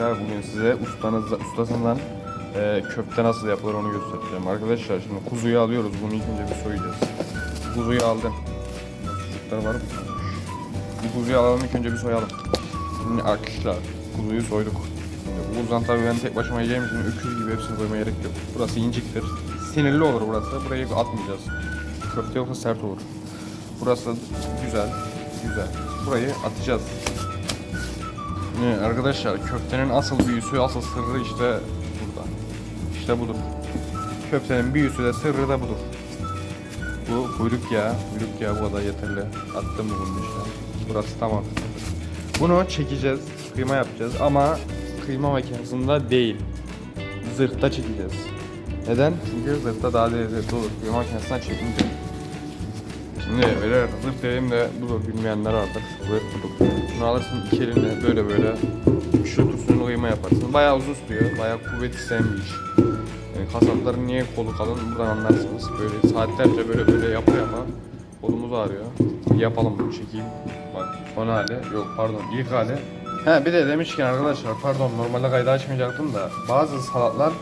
arkadaşlar bugün size ustanız, ustasından e, köfte nasıl yapılır onu göstereceğim. Arkadaşlar şimdi kuzuyu alıyoruz. Bunu ilk önce bir soyacağız. Kuzuyu aldım. Çocuklar var mı? Kuzuyu alalım ilk önce bir soyalım. Şimdi arkadaşlar kuzuyu soyduk. Şimdi bu kuzudan tabii ben tek başıma yiyeceğim için öküz gibi hepsini koymaya gerek yok. Burası inciktir. Sinirli olur burası. Burayı atmayacağız. Köfte yoksa sert olur. Burası güzel. Güzel. Burayı atacağız. Evet, arkadaşlar köftenin asıl büyüsü, asıl sırrı işte burada. İşte budur. Köftenin büyüsü de sırrı da budur. Bu kuyruk yağı, kuyruk yağı bu kadar yeterli. Attım mı bunun işte. Burası tamam. Bunu çekeceğiz, kıyma yapacağız ama kıyma makinesinde değil. Zırhta çekeceğiz. Neden? Çünkü zırhta daha lezzetli olur. Kıyma makinesinden çekince. Şimdi öyle zırh dediğim de budur bilmeyenler vardır. Zırh budur. Bunu alırsın iki elinle böyle böyle üşütürsün kıyma yaparsın. Bayağı uzun sürüyor. Bayağı kuvvet isteyen bir iş. Yani kasapların niye kolu kalın buradan anlarsınız. Böyle saatlerce böyle böyle yapa yapa kolumuz ağrıyor. Yapalım bunu çekeyim. Bak son hali yok pardon ilk hali. He bir de demişken arkadaşlar pardon normalde kaydı açmayacaktım da bazı salatlar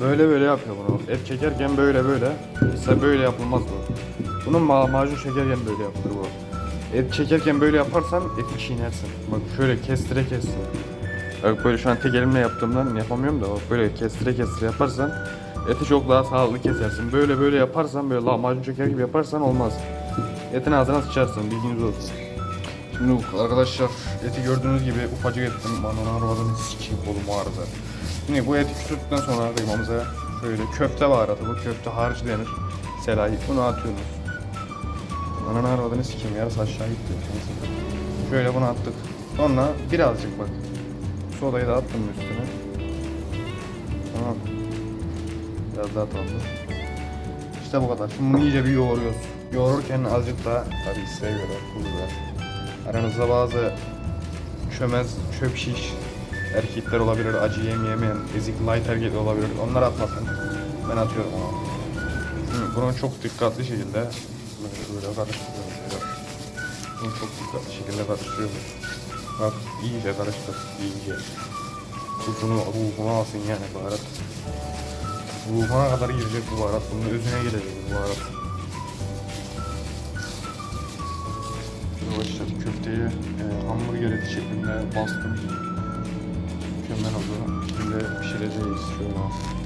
böyle böyle yapıyor bunu. Et çekerken böyle böyle. Mesela böyle yapılmaz bu. Bunun ma macun çekerken böyle yapılır bu. Et çekerken böyle yaparsan eti çiğnersin. Bak şöyle kestire kestire. Bak böyle şu an tek elimle yaptığımdan yapamıyorum da bak böyle kestire kestire yaparsan eti çok daha sağlıklı kesersin. Böyle böyle yaparsan böyle lahmacun çeker gibi yaparsan olmaz. Etin ağzına sıçarsın bilginiz olsun. Şimdi arkadaşlar eti gördüğünüz gibi ufacık ettim. Bana arvadını sikeyim kolum ağrıdı. Şimdi bu eti küçülttükten sonra kıymamıza şöyle köfte baharatı bu köfte harcı denir. Selahi bunu atıyorsunuz. Ananı arvadını sikeyim yarısı aşağı gitti. Şöyle bunu attık. Sonra birazcık bak. Sodayı da attım üstüne. Tamam. Biraz daha tatlı. İşte bu kadar. Şimdi bunu iyice bir yoğuruyoruz. Yoğururken azıcık da tabii isteğe göre biber. Aranızda bazı çömez, çöp şiş erkekler olabilir, acı yemeyemeyen, ezik light erkekler olabilir. Onlar atmasın. Ben atıyorum ama. Bunu çok dikkatli şekilde böyle, böyle karıştırıyoruz. Böyle. Bunu çok dikkatli şekilde karıştırıyoruz. Bak iyice karıştır, iyice. Tuzunu ruhuna alsın yani baharat. Ruhuna kadar girecek bu baharat, bunun özüne gelecek bu baharat. Arkadaşlar köfteyi e, hamburger şeklinde bastım. Mükemmel oldu. Şimdi pişireceğiz şöyle.